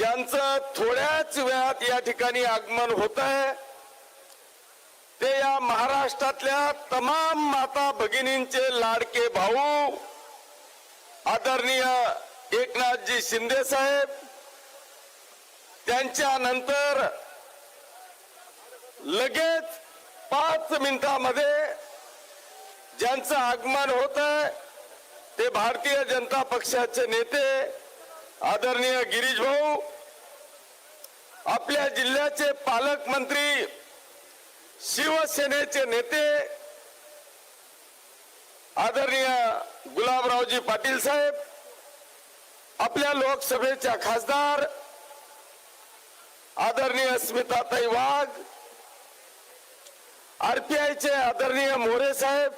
ज्यांचं थोड्याच वेळात या ठिकाणी आगमन होत आहे ते या महाराष्ट्रातल्या तमाम माता भगिनींचे लाडके भाऊ आदरणीय एकनाथजी शिंदे साहेब त्यांच्या नंतर लगेच पाच मिनिटामध्ये ज्यांचं आगमन होत आहे ते भारतीय जनता पक्षाचे नेते आदरणीय गिरीश भाऊ आपल्या जिल्ह्याचे पालकमंत्री शिवसेनेचे नेते आदरणीय गुलाबरावजी पाटील साहेब आपल्या लोकसभेच्या खासदार आदरणीय स्मिताताई वाघ आरपीआयचे आदरणीय मोरे साहेब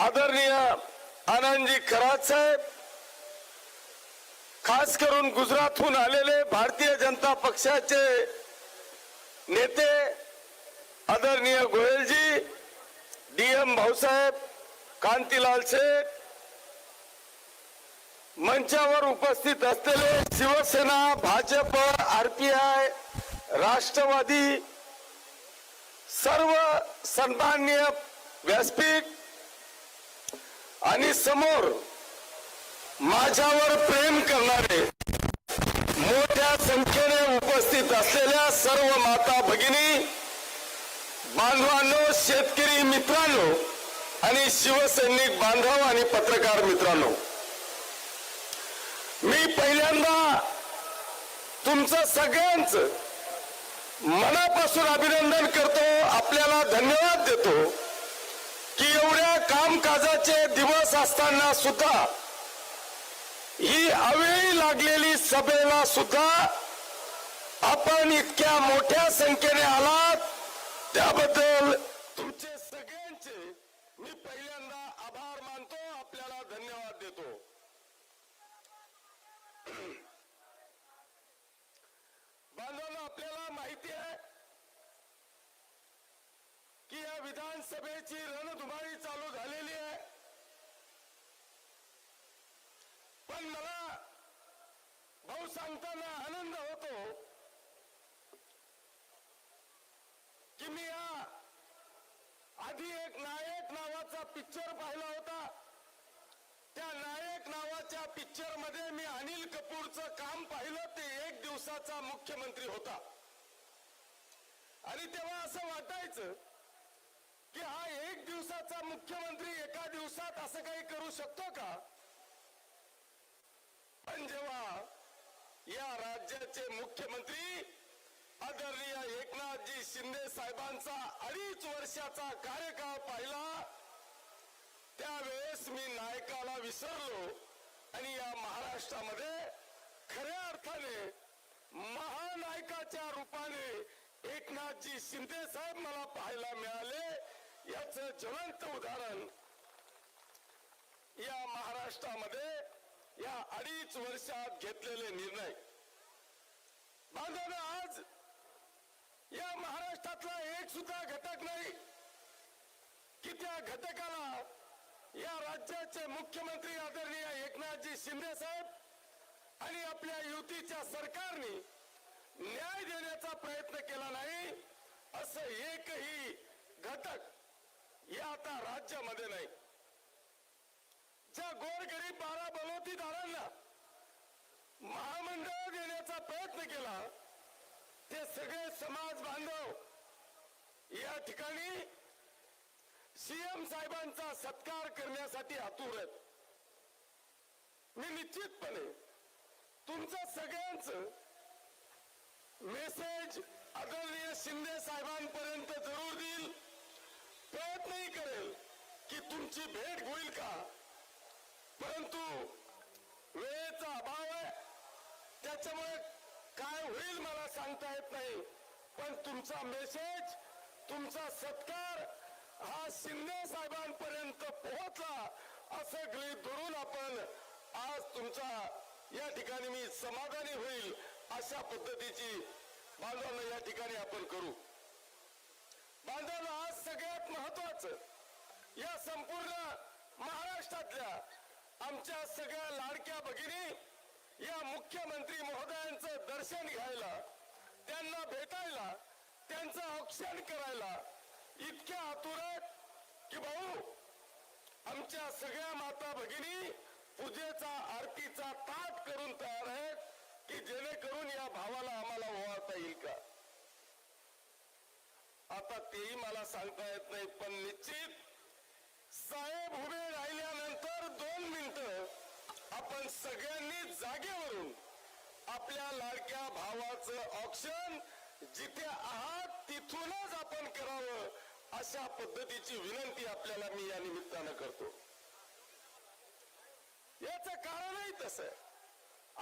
आदरणीय आनंदजी खरात साहेब खास करून गुजरातहून आलेले भारतीय जनता पक्षाचे नेते आदरणीय गोयलजी डी एम भाऊसाहेब कांतीलाल शेख मंचावर उपस्थित असलेले शिवसेना भाजप आरपीआय राष्ट्रवादी सर्व सन्मान्य व्यासपीठ आणि समोर माझ्यावर प्रेम करणारे मोठ्या संख्येने उपस्थित असलेल्या सर्व माता भगिनी बांधवांनो शेतकरी मित्रांनो आणि शिवसैनिक बांधव आणि पत्रकार मित्रांनो मी पहिल्यांदा तुमचं सगळ्यांच मनापासून अभिनंदन करतो आपल्याला धन्यवाद देतो. कामकाजाचे दिवस असताना सुद्धा ही अवेळी लागलेली सभेला सुद्धा आपण इतक्या मोठ्या संख्येने आलात. त्याबद्दल तुमचे सगळ्यांचे मी पहिल्यांदा आभार मानतो. आपल्याला धन्यवाद देतो. बांधवांना आपल्याला माहिती आहे की या विधानसभेची रणधुमाळी चालू झालेली आहे. पण मला भाऊ सांगताना आनंद होतो की मी या आधी एक नायक नावाचा पिक्चर पाहिला होता. त्या नायक नावाच्या पिक्चरमध्ये मी अनिल कपूरचं काम पाहिलं. ते एक दिवसाचा मुख्यमंत्री होता. आणि तेव्हा असं वाटायचं की हा एक दिवसाचा मुख्यमंत्री एका दिवसात असं काही करू शकतो का? पण जेव्हा या राज्याचे मुख्यमंत्री आदरणीय एकनाथजी शिंदे साहेबांचा अडीच वर्षाचा कार्यकाळ पाहिला त्यावेळेस मी नायकाला विसरलो आणि या महाराष्ट्रामध्ये खऱ्या अर्थाने महानायकाच्या रूपाने एकनाथजी शिंदे साहेब मला पाहायला मिळाले. याच ज्वलंत उदाहरण या महाराष्ट्रामध्ये या अडीच वर्षात घेतलेले निर्णय. बांधवांना आज या महाराष्ट्रातला एक सुद्धा घटक नाही. की त्या घटकाला या राज्याचे मुख्यमंत्री आदरणीय एकनाथजी शिंदे साहेब आणि आपल्या युतीच्या सरकारने न्याय देण्याचा प्रयत्न केला नाही असं एकही घटक या आता राज्यामध्ये नाही. ज्या गोरगरीब बारा बलोतीदारांना महामंडळ देण्याचा प्रयत्न केला ते सगळे समाज बांधव या ठिकाणी सीएम साहेबांचा सत्कार करण्यासाठी आतुर आहेत. मी निश्चितपणे तुमचं सगळ्यांच मेसेज आदरणीय शिंदे साहेबांपर्यंत जरूर देईल. प्रयत्नही करेल की तुमची भेट होईल का? परंतु वेळेचा अभाव आहे. त्याच्यामुळे काय होईल मला सांगता येत नाही. पण तुमचा मेसेज तुमचा सत्कार हा शिंदे साहेबांपर्यंत पोहोचला असं गृहीत धरून आपण आज तुमचा या ठिकाणी मी समाधानी होईल अशा पद्धतीची बांधवांना या ठिकाणी आपण करू बांधवांना आज सगळ्यात महत्वाचं या संपूर्ण महाराष्ट्रातल्या आमच्या सगळ्या लाडक्या भगिनी या मुख्यमंत्री महोदयांचं दर्शन घ्यायला त्यांना भेटायला त्यांचं औक्षण करायला इतक्या आतुरात की भाऊ आमच्या सगळ्या माता भगिनी पूजेचा आरतीचा ताट करून तयार आहेत की जेणेकरून या भावाला आम्हाला ओवाळता येईल का? आता तेही मला सांगता येत नाही पण निश्चित जिथे आहात तिथूनच आपण करावं अशा पद्धतीची विनंती आपल्याला मी या निमित्तानं करतो याच कारणही तसं आहे.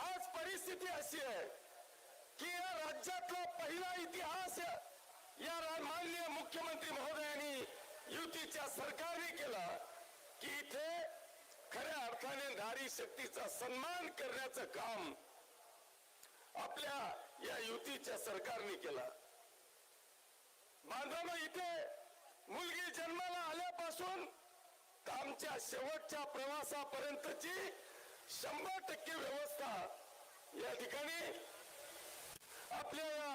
आज परिस्थिती अशी आहे की या राज्यातला पहिला इतिहास या माननीय मुख्यमंत्री महोदयांनी युतीच्या सरकारने केला की इथे खऱ्या अर्थाने नारी शक्तीचा सन्मान करण्याचं काम आपल्या या युतीच्या सरकारने केला. बांधवांनो इथे मुलगी जन्माला आल्यापासून आमच्या शेवटच्या प्रवासापर्यंतची शंभर टक्के व्यवस्था या ठिकाणी आपल्या या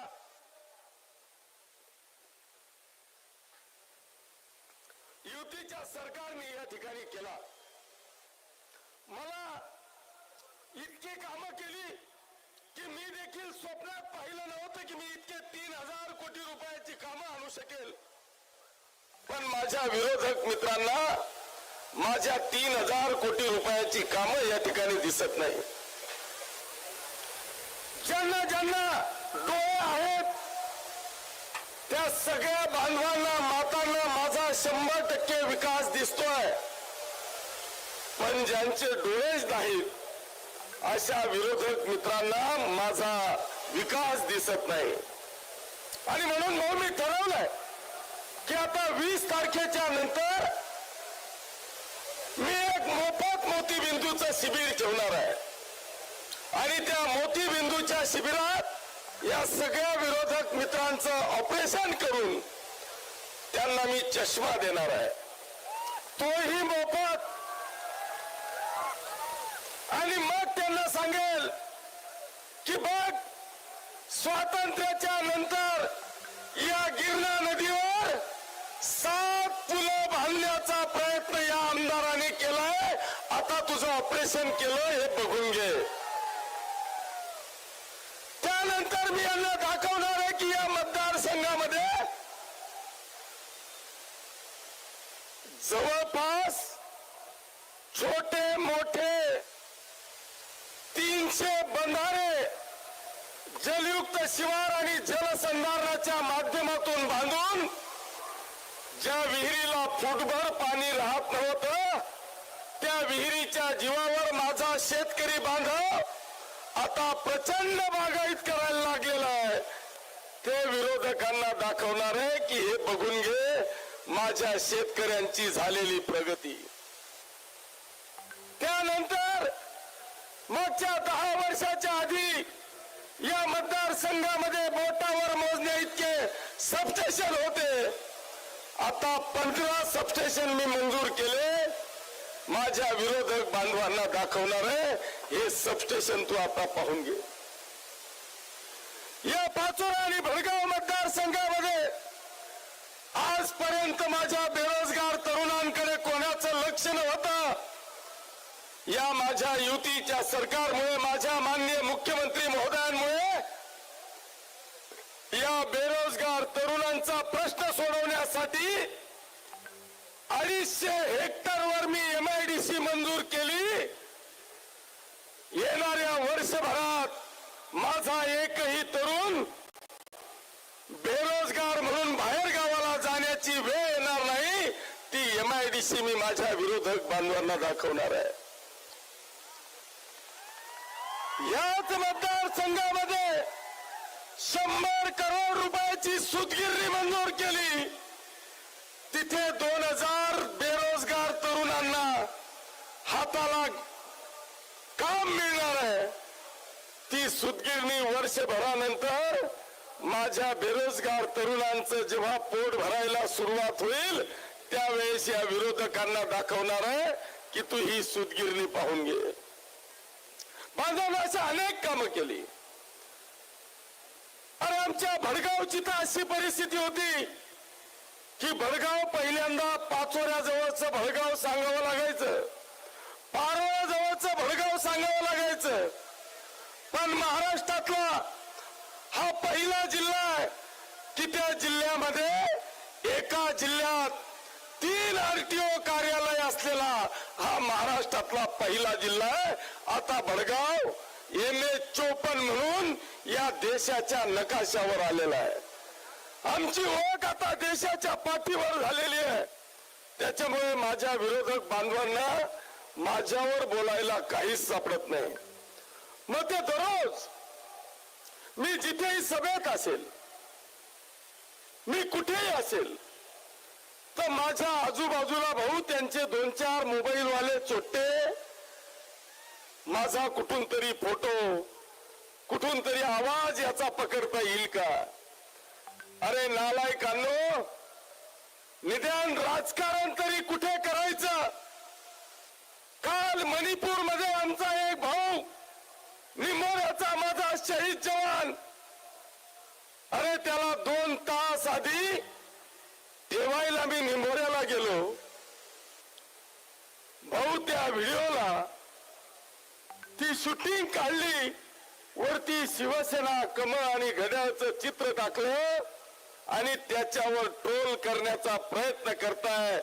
युतीच्या सरकारने या ठिकाणी केला. मला इतकी कामं केली देखील स्वप्नात पाहिलं नव्हतं की मी इतके तीन हजार कोटी रुपयाची कामं आणू शकेल. पण माझ्या विरोधक मित्रांना माझ्या तीन हजार कोटी रुपयाची कामं या ठिकाणी दिसत नाही. ज्यांना ज्यांना डोळे आहेत त्या सगळ्या बांधवांना मातांना माझा शंभर टक्के विकास दिसतोय. पण ज्यांचे डोळेच नाहीत अशा विरोधक मित्रांना माझा विकास दिसत नाही. आणि म्हणून भाऊ मी ठरवलंय की आता वीस तारखेच्या नंतर मी एक मोफत मोतीबिंदूचं शिबिर ठेवणार आहे. आणि त्या मोतीबिंदूच्या शिबिरात या सगळ्या विरोधक मित्रांचं ऑपरेशन करून त्यांना मी चष्मा देणार आहे. तोही मोफत. आणि मग त्यांना सांगेल की बघ स्वातंत्र्याच्या नंतर या गिरणा नदीवर सात पुलं बांधण्याचा प्रयत्न या आमदाराने केलाय. आता तुझं ऑपरेशन केलं हे बघून घे. त्यानंतर मी यांना दाखवणार आहे की या मतदारसंघामध्ये जवळपास छोटे मोठे तीनशे बंधारे जलयुक्त शिवार आणि जलसंधारणाच्या माध्यमातून बांधून ज्या विहिरीला फुटभर पाणी राहत नव्हतं त्या विहिरीच्या जीवावर माझा शेतकरी बांधव आता प्रचंड बागायत करायला लागलेला आहे. ते विरोधकांना दाखवणार आहे की हे बघून घे माझ्या शेतकऱ्यांची झालेली प्रगती. मागच्या दहा वर्षाच्या आधी या मतदारसंघामध्ये बोटावर मोजण्या इतके सबस्टेशन होते. आता पंधरा सबस्टेशन मी मंजूर केले. माझ्या विरोधक बांधवांना दाखवणार आहे. हे सबस्टेशन तू आता पाहून घे. या पाचोरा आणि भडगाव मतदारसंघामध्ये आजपर्यंत माझ्या बेरोजगार तरुणांकडे कोणाचं लक्ष नव्हतं. या माझ्या युतीच्या सरकारमुळे माझ्या माननीय मुख्यमंत्री महोदयांमुळे या बेरोजगार तरुणांचा प्रश्न सोडवण्यासाठी अडीचशे हेक्टरवर मी एमआयडीसी मंजूर केली. येणाऱ्या वर्षभरात माझा एकही तरुण बेरोजगार म्हणून बाहेर गावाला जाण्याची वेळ येणार नाही. ती एमआयडीसी मी माझ्या विरोधक बांधवांना दाखवणार आहे. याच मतदारसंघामध्ये शंभर करोड रुपयाची सुतगिरणी मंजूर केली. तिथे दोन हजार बेरोजगार तरुणांना हाताला काम मिळणार आहे. ती सुतगिरणी वर्षभरानंतर माझ्या बेरोजगार तरुणांचं जेव्हा पोट भरायला सुरुवात होईल त्यावेळेस या विरोधकांना दाखवणार आहे की तू ही सुतगिरणी पाहून घे. बांधवांना अनेक कामं केली. अरे आमच्या भडगावची तर अशी परिस्थिती होती की भडगाव पहिल्यांदा पाचोऱ्या जवळच भडगाव सांगावं लागायचं. पारोळ्या जवळच भडगाव सांगावं लागायचं. पण महाराष्ट्रातला हा पहिला जिल्हा आहे की त्या जिल्ह्यामध्ये एका जिल्ह्यात तीन आरटीओ कार्यालय असलेला हा महाराष्ट्रातला पहिला जिल्हा आहे. आता भडगाव एम ए चोपन म्हणून या देशाच्या नकाशावर आलेला आहे. आमची ओळख आता देशाच्या पाठीवर झालेली आहे. त्याच्यामुळे माझ्या विरोधक बांधवांना माझ्यावर बोलायला काहीच सापडत नाही. मग ते दररोज मी जिथेही सभेत असेल मी कुठेही असेल तर माझ्या आजूबाजूला भाऊ त्यांचे दोन चार मोबाईल वाले चोट्टे माझा कुठून तरी फोटो कुठून तरी आवाज याचा पकडता येईल का? अरे नालायकांनो निदान राजकारण तरी कुठे करायचं? काल मणिपूरमध्ये आमचा एक भाऊ निमोऱ्याचा माझा शहीद जवान. अरे त्याला दोन तास आधी ठेवायला मी निमोऱ्याला गेलो. भाऊ त्या व्हिडिओला ती शूटिंग काढली. वरती शिवसेना कमळ आणि घड्याळचं चित्र टाकलं आणि त्याच्यावर ट्रोल करण्याचा प्रयत्न करताय.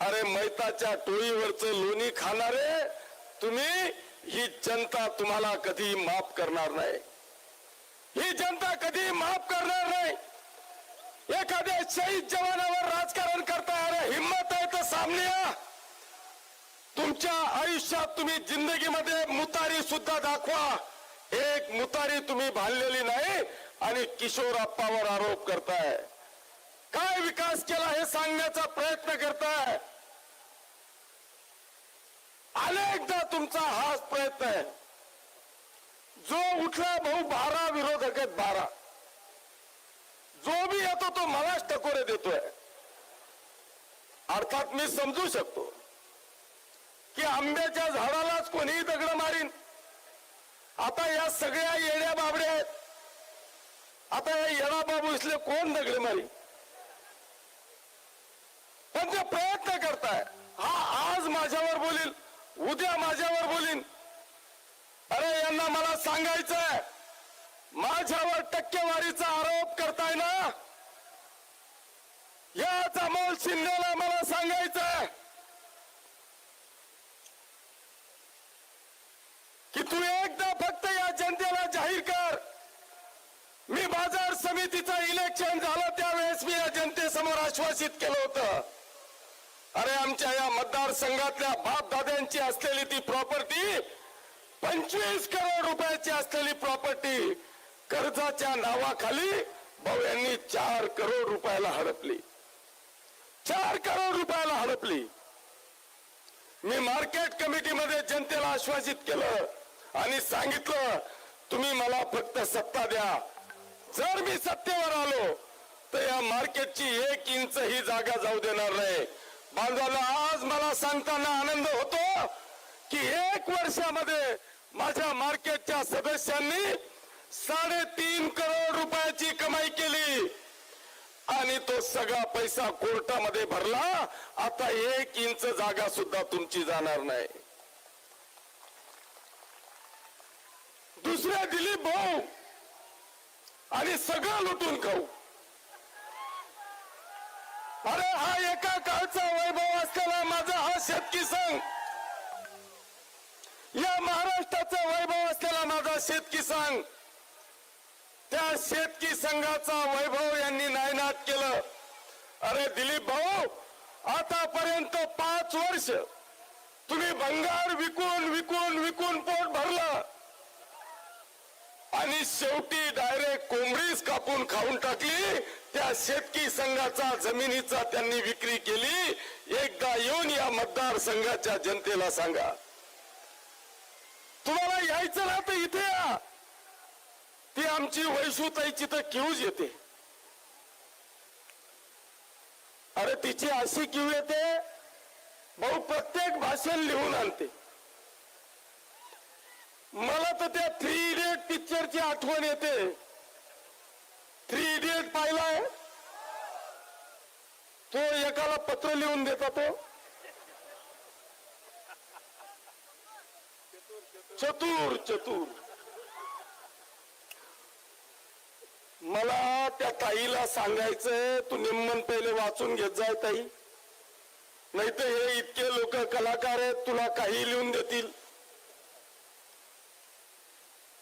अरे मैताच्या टोळीवरच लोणी खाणारे तुम्ही ही जनता तुम्हाला कधी माफ करणार नाही. ही जनता कधी माफ करणार नाही. एखाद्या शहीद जवानावर राजकारण करताय अरे हिंमत आहे तर सामने तुमच्या आयुष्यात तुम्ही जिंदगीमध्ये मुतारी सुद्धा दाखवा. एक मुतारी तुम्ही भांडलेली नाही आणि किशोर आप्पावर आरोप करताय. काय विकास केला हे सांगण्याचा प्रयत्न करताय? अनेकदा तुमचा हाच प्रयत्न आहे. जो उठला भाऊ बारा विरोधक आहेत बारा. जो भी येतो तो मलाच टकोरे देतोय. अर्थात मी समजू शकतो की आंब्याच्या झाडालाच कोणीही दगड मारीन. आता या सगळ्या येड्या बाबड्या आहेत. आता या येडा बाबू इसले कोण दगड मारी पण ते प्रयत्न करताय. हा आज माझ्यावर बोलील उद्या माझ्यावर बोलीन. अरे यांना मला सांगायचंय. माझ्यावर टक्केवारीचा आरोप करताय ना? याच अमोल शिंदेला मला सांगायचं की तू एकदा फक्त या जनतेला जाहीर कर. मी बाजार समितीचं इलेक्शन झालं त्यावेळेस मी या जनतेसमोर आश्वासित केलं होतं. अरे आमच्या या मतदारसंघातल्या बाप दाद्यांची असलेली ती प्रॉपर्टी पंचवीस करोड रुपयाची असलेली प्रॉपर्टी कर्जाच्या नावाखाली भाऊ यांनी चार करोड रुपयाला हडपली. चार करोड रुपयाला हडपली. मी मार्केट कमिटीमध्ये जनतेला आश्वासित केलं आणि सांगितलं तुम्ही मला फक्त सत्ता द्या. जर मी सत्तेवर आलो तर या मार्केटची एक इंच ही जागा जाऊ देणार नाही. बांधवाला आज मला सांगताना आनंद होतो की एक वर्षामध्ये माझ्या मार्केटच्या सदस्यांनी साडेतीन करोड रुपयाची कमाई केली. आणि तो सगळा पैसा कोर्टामध्ये भरला. आता एक इंच जागा सुद्धा तुमची जाणार नाही. दुसऱ्या दिलीप भाऊ आणि सगळं लुटून खाऊ. अरे हा एका काळचा वैभव असलेला माझा हा शेतकी संघ. या महाराष्ट्राचा वैभव असलेला माझा शेतकी संघ. त्या शेतकी संघाचा वैभव यांनी नायनाट केलं. अरे दिलीप भाऊ आतापर्यंत पाच वर्ष तुम्ही भंगार विकून विकून विकून पोट भरलं. आणि शेवटी डायरेक्ट कोंबडीच कापून खाऊन टाकली. त्या शेतकी संघाचा जमिनीचा त्यांनी विक्री केली. एकदा येऊन या मतदारसंघाच्या जनतेला सांगा. तुम्हाला यायचं ना तर इथे या. ती आमची वैशुताईची तर किऊज येते. अरे तिची अशी किव येते भाऊ प्रत्येक भाषेत लिहून आणते. मला तर त्या थ्री इडियट पिक्चरची आठवण येते. थ्री इडियट पाहिलाय? तो एकाला पत्र लिहून देता तो. चतुर चतुर. मला त्या ताईला सांगायचंय तू निम्मन पहिले वाचून घेत जाय ताई. नाही तर हे इतके लोक कलाकार आहेत तुला काही लिहून देतील.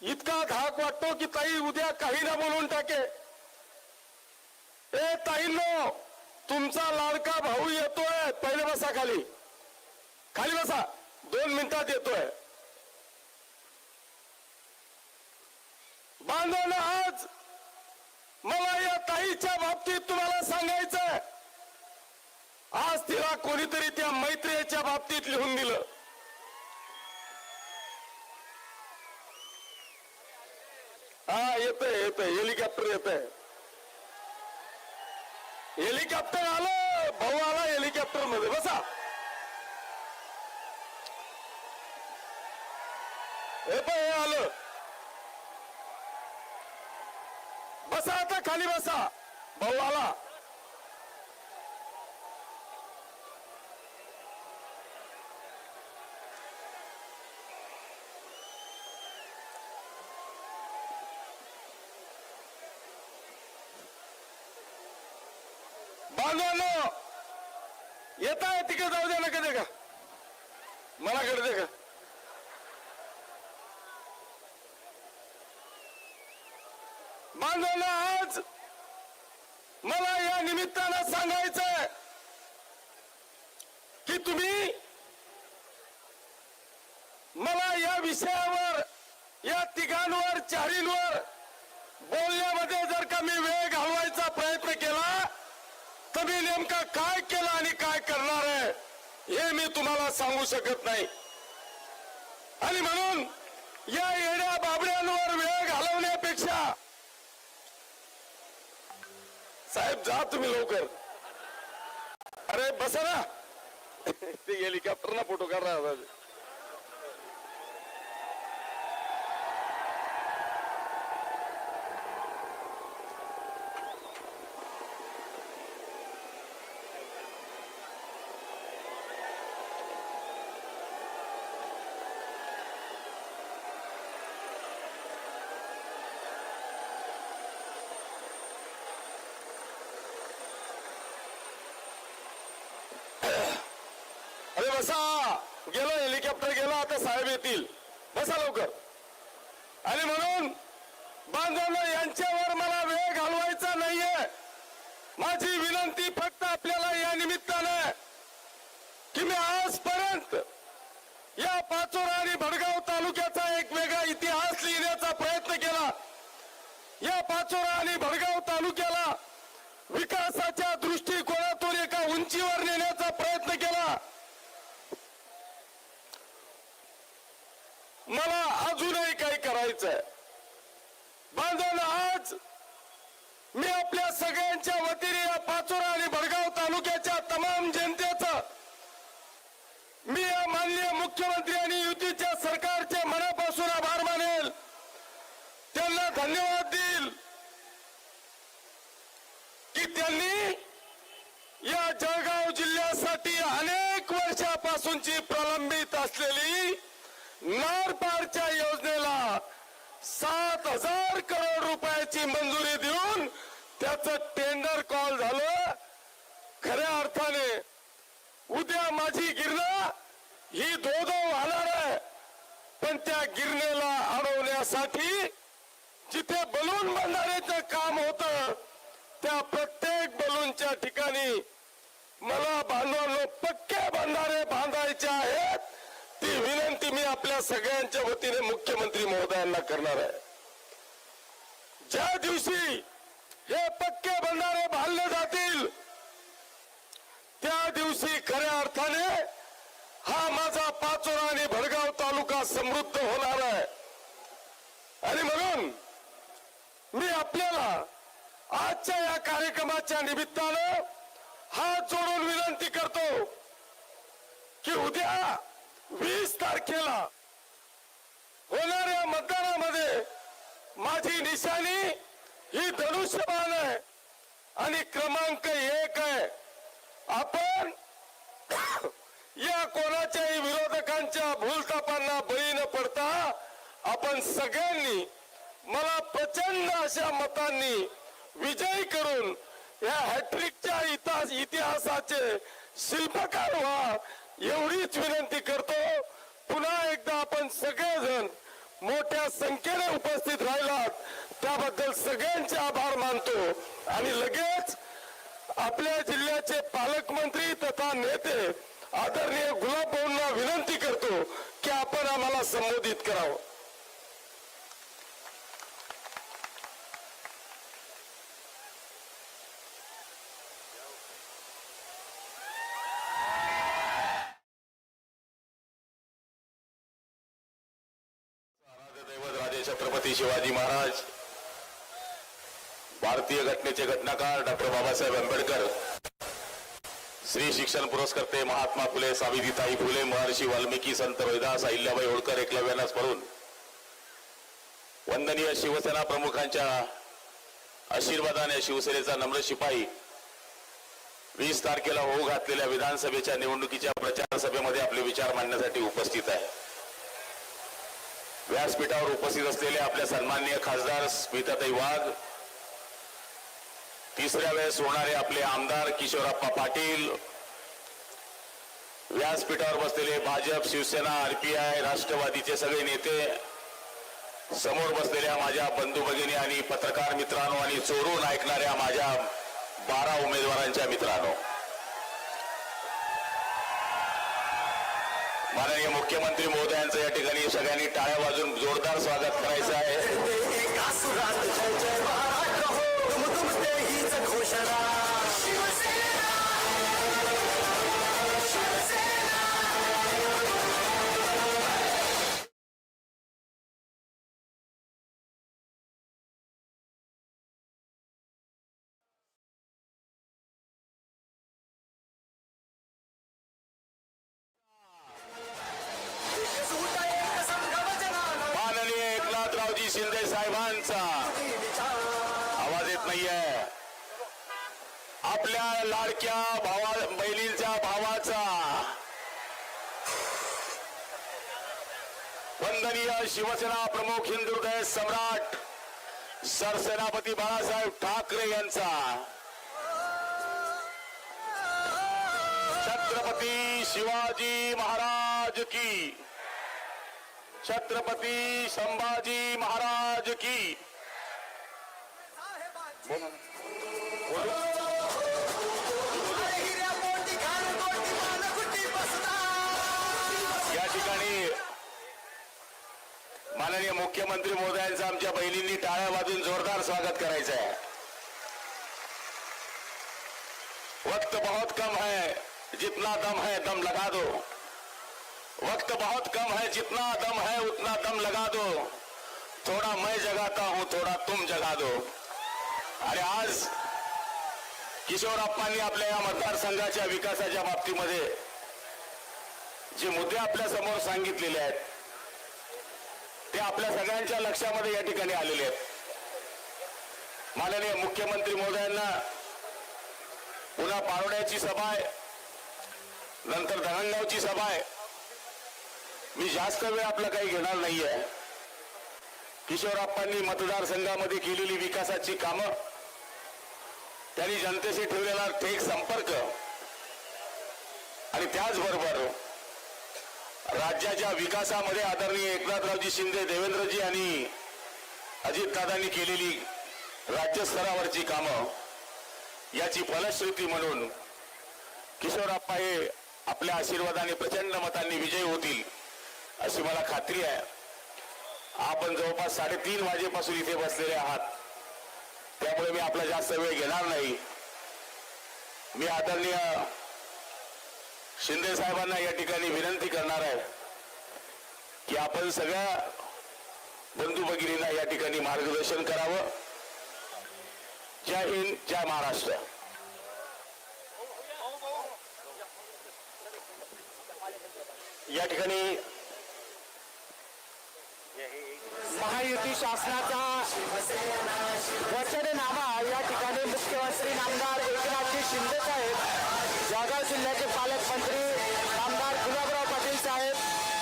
इतका धाक वाटतो की ताई उद्या काही ना बोलून टाके. ए ताईंनो तुमचा लाडका भाऊ येतोय. पहिले बसा खाली. खाली बसा. दोन मिनिटात येतोय. बांधवनं आज मला या ताईच्या बाबतीत तुम्हाला सांगायचंय. आज तिला कोणीतरी त्या मैत्रीच्या बाबतीत लिहून दिलं. हा येतंय येतंय. हेलिकॉप्टर येतंय. हेलिकॉप्टर आलं. भाऊ आला हेलिकॉप्टरमध्ये बसा. हे पण हे आलं बसा आता खाली बसा भाऊ आला बांधवांनो येत आहे तिकडे जाऊ द्या ना कधी का मला कडे दे का बांधवांना आज मला या निमित्तानं सांगायचंय की तुम्ही मला या विषयावर या तिघांवर चारींवर बोलण्यामध्ये जर का मी वेळ घालवायचा प्रयत्न केला तर मी नेमका काय केलं आणि काय करणार आहे हे मी तुम्हाला सांगू शकत नाही. आणि म्हणून या येड्या बाबड्यांवर वेळ घालवण्यापेक्षा साहेब जा तुम्ही लवकर. अरे बसा ना. ते हेलिकॉप्टर ना फोटो काढ रहा अरे बसा गेलो हेलिकॉप्टर गेलो आता साहेब येतील बसा लवकर. आणि म्हणून बांधवांना यांच्यावर मला वेळ घालवायचा नाहीये. माझी विनंती फक्त आपल्याला या निमित्तानं की मी आजपर्यंत या पाचोरा आणि भडगाव तालुक्याचा एक वेगळा इतिहास लिहिण्याचा प्रयत्न केला. या पाचोरा आणि भडगाव तालुक्याला विकासाच्या दृष्टिकोनातून एका उंचीवर नेण्याचा प्रयत्न केला मला अजूनही काही करायचंय बांधवांना आज मी आपल्या सगळ्यांच्या वतीने या पाचोरा आणि भडगाव तालुक्याच्या तमाम जनतेचं मी या माननीय मुख्यमंत्री आणि युतीच्या सरकारचे मनापासून आभार मानेल त्यांना धन्यवाद देईल की त्यांनी या जळगाव जिल्ह्यासाठी अनेक वर्षापासूनची प्रलंबित नारपारच्या योजनेला सात हजार करोड रुपयाची मंजुरी देऊन त्याच टेंडर कॉल झालं. खऱ्या अर्थाने उद्या माझी गिरणा ही धो धो वाहणार आहे. पण त्या गिरणेला अडवण्यासाठी जिथे बलून बांधण्याचं काम होतं त्या प्रत्येक बलूनच्या ठिकाणी मला बांधवांनो पक्के बंधारे बांधायचे आहेत. विनंती मी आपल्या सगळ्यांच्या वतीने मुख्यमंत्री महोदयांना करणार आहे. ज्या दिवशी हे पक्के बंधारे बांधले जातील त्या दिवशी खऱ्या अर्थाने हा माझा पाचोरा आणि भडगाव तालुका समृद्ध होणार आहे. आणि म्हणून मी आपल्याला आजच्या या कार्यक्रमाच्या निमित्तानं हात जोडून विनंती करतो की उद्या वीस तारखेला होणाऱ्या मतदानामध्ये माझी निशाणी ही धनुष्यबाण आहे आणि क्रमांक एक आहे. आपण या कोणाच्याही विरोधकांच्या भूलतापांना बळी न पडता आपण सगळ्यांनी मला प्रचंड अशा मतांनी विजयी करून या हॅट्रिकच्या इतिहास इतिहासाचे शिल्पकार व्हा एवढीच विनंती करतो पुन्हा एकदा आपण सगळेजण मोठ्या संख्येने उपस्थित राहिलात. त्याबद्दल सगळ्यांचे आभार मानतो. आणि लगेच आपल्या जिल्ह्याचे पालकमंत्री तथा नेते आदरणीय गुलाब भाऊंना विनंती करतो की आपण आम्हाला संबोधित करावं. छत्रपती शिवाजी महाराज भारतीय घटनेचे घटनाकार डॉक्टर बाबासाहेब आंबेडकर श्री शिक्षण पुरस्कर्ते महात्मा फुले सावित्रीताई फुले महर्षी वाल्मिकी संत रोहिदास अहिल्याबाई होळकर एकलव्यांना स्मरून वंदनीय शिवसेना प्रमुखांच्या आशीर्वादाने शिवसेनेचा नम्र शिपाई वीस तारखेला होऊ घातलेल्या विधानसभेच्या निवडणुकीच्या प्रचार सभेमध्ये आपले विचार मांडण्यासाठी उपस्थित आहे. व्यासपीठावर उपस्थित असलेले आपल्या सन्माननीय खासदार स्मिताताई वाघ तिसऱ्या वेळेस होणारे आपले आमदार किशोरप्पा पाटील व्यासपीठावर बसलेले भाजप शिवसेना आरपीआय राष्ट्रवादीचे सगळे नेते समोर बसलेल्या माझ्या बंधू भगिनी आणि पत्रकार मित्रांनो आणि चोरून ऐकणाऱ्या माझ्या बारा उमेदवारांच्या मित्रांनो. माननीय मुख्यमंत्री महोदयांचं या ठिकाणी सगळ्यांनी टाळ्या वाजून जोरदार स्वागत करायचं आहे वंदनीय शिवसेना प्रमुख हिंदू हृदय सम्राट सरसेनापती बाळासाहेब ठाकरे यांचा. छत्रपती शिवाजी महाराज की. छत्रपती संभाजी महाराज की. मुख्यमंत्री मोदयांचं आमच्या बहिणींनी टाळ्या वाजून जोरदार स्वागत करायचं आहे. वक्त बहुत कम है जितना दम है दम लगा दो. वक्त बहुत कम है जितना दम है उतना दम लगा दो. थोड़ा मैं जगाता हूं थोड़ा तुम जगा दो. अरे आज किशोर अप्पांनी आपल्या या मतदारसंघाच्या विकासाच्या बाबतीमध्ये जे मुद्दे आपल्यासमोर सांगितलेले आहेत आपल्या सगळ्यांच्या लक्षामध्ये या ठिकाणी आलेले आहेत. माननीय मुख्यमंत्री महोदयांना पुन्हा पारोड्याची सभा आहे नंतर धरणगावची सभा आहे. मी जास्त वेळ आपला काही घेणार नाहीये. किशोरप्पांनी मतदारसंघामध्ये केलेली विकासाची कामं त्यांनी जनतेशी ठेवलेला थेट संपर्क आणि त्याचबरोबर राज्याच्या विकासामध्ये आदरणीय एकनाथरावजी शिंदे देवेंद्रजी आणि अजितदादांनी केलेली राज्यस्तरावरची कामं याची फलश्रुती म्हणून किशोरप्पा हे आपल्या आशीर्वादाने प्रचंड मतांनी विजयी होतील अशी मला खात्री आहे. आपण जवळपास साडेतीन वाजेपासून इथे बसलेले आहात. त्यामुळे मी आपला जास्त वेळ घेणार नाही. मी आदरणीय शिंदे साहेबांना या ठिकाणी विनंती करणार आहे की आपण सगळ्या बंधू भगिनींना या ठिकाणी मार्गदर्शन करावं. जय हिंद जय महाराष्ट्र. या ठिकाणी महायुती शासनाचा वचननामा या ठिकाणी मुख्यमंत्री नामदार एकनाथजी शिंदे साहेब जळगाव जिल्ह्याचे पालकमंत्री आमदार गुलाबराव पाटील साहेब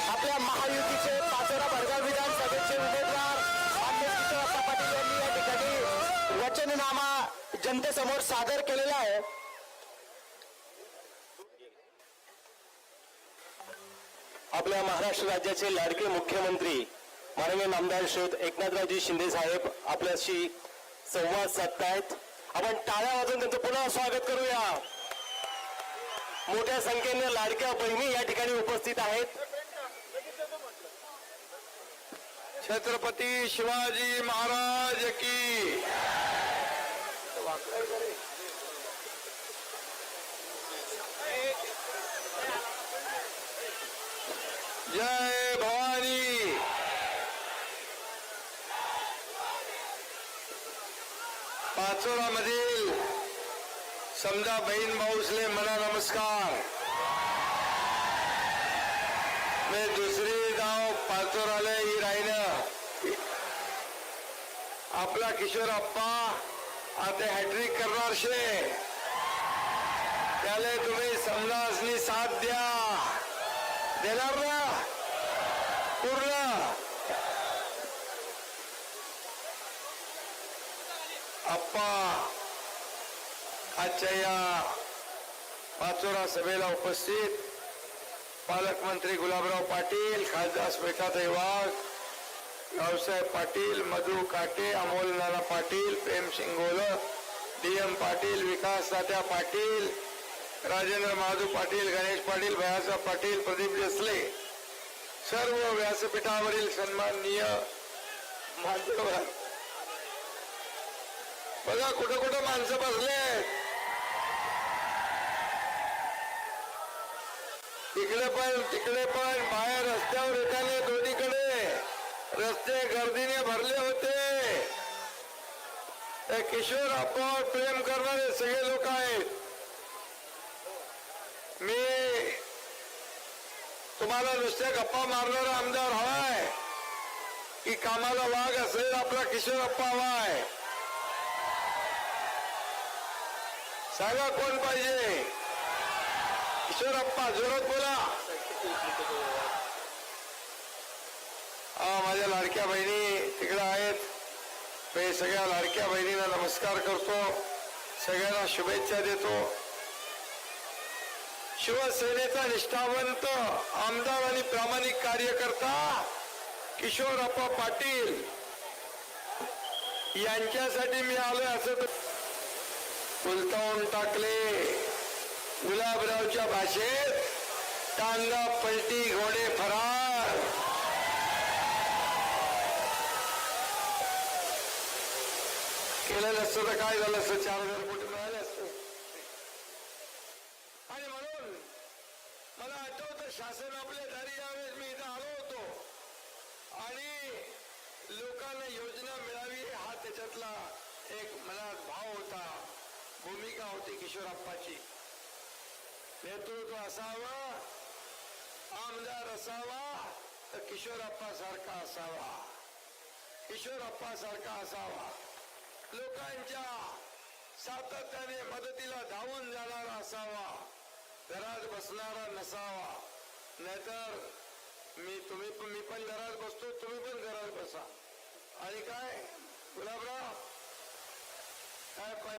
आपल्या महायुतीचे पाचोरा भडगाव विधानसभेचे उमेदवार मान्य किशोरप्पा पाटील यांनी या ठिकाणी वचननामा जनतेसमोर सादर केलेला आहे. आपल्या महाराष्ट्र राज्याचे लाडके मुख्यमंत्री माननीय नामदार शोध एकनाथरावजी शिंदे साहेब आपल्याशी संवाद साधतायत. आपण टाळ्या वाजून त्यांचं पुन्हा स्वागत करूया. मोठ्या संख्येने लाडक्या बहिणी या ठिकाणी उपस्थित आहेत. छत्रपती शिवाजी महाराज की. जय भवानी. पाचोरा समजा बहीण भाऊसले मला नमस्कार. मी दुसरी गाव पाचोराला ही राहिलं. आपला किशोर आप्पा आता हॅट्रिक करणार शे. त्याला तुम्ही समजासनी साथ द्या. देणार ना? पूर्ण. आप्पा. आजच्या या पाचोरा सभेला उपस्थित पालकमंत्री गुलाबराव पाटील खासदार स्मिताताई वाघ रावसाहेब पाटील मधु काटे अमोल नाना पाटील प्रेम सिंगोल डी एम पाटील विकास तात्या पाटील राजेंद्र महादू पाटील गणेश पाटील भयासाहेब पाटील प्रदीप जसले. सर्व व्यासपीठावरील सन्माननीय मान्यवर. बघा कुठं कुठं माणसं बसले तिकडे पण तिकडे पण. बाहेर रस्त्यावर एकाने दोन्हीकडे. रस्ते गर्दीने भरले होते. किशोर अप्पावर प्रेम करणारे सगळे लोक आहेत. मी तुम्हाला नुसत्या गप्पा मारणारा आमदार हवाय. की कामाला वाघ असेल आपला किशोर अप्पा हवाय. सांगा कोण पाहिजे? किशोर जोरात बोला. हा माझ्या लाडक्या बहिणी तिकडे आहेत. मी सगळ्या लाडक्या बहिणींना नमस्कार करतो. सगळ्यांना शुभेच्छा देतो. शिवसेनेचा निष्ठावंत आमदार आणि प्रामाणिक कार्यकर्ता किशोरप्पा पाटील. यांच्यासाठी मी आलोय असं तर टाकले. गुलाबरावच्या भाषेत टांगा पलटी घोडे फरार. केलं नसतं तर काय झालं असतं? चार हजार कोटी मिळाले असत. आणि म्हणून मला आठवतं शासन आपल्या दारी यावेळेस मी इथं आलो होतो. आणि लोकांना योजना मिळावी हा त्याच्यातला एक मनात भाव होता. भूमिका होती किशोरप्पाची. नेतृत्व असावं आमदार असावा तर किशोरप्पा सारखा असावा. किशोरप्पा सारखा असावा. लोकांच्या सातत्याने मदतीला धावून जाणारा असावा. घरात बसणारा नसावा. नाहीतर मी तुम्ही पण मी पण घरात बसतो तुम्ही पण घरात बसा. आणि काय? गुलाबराव? काय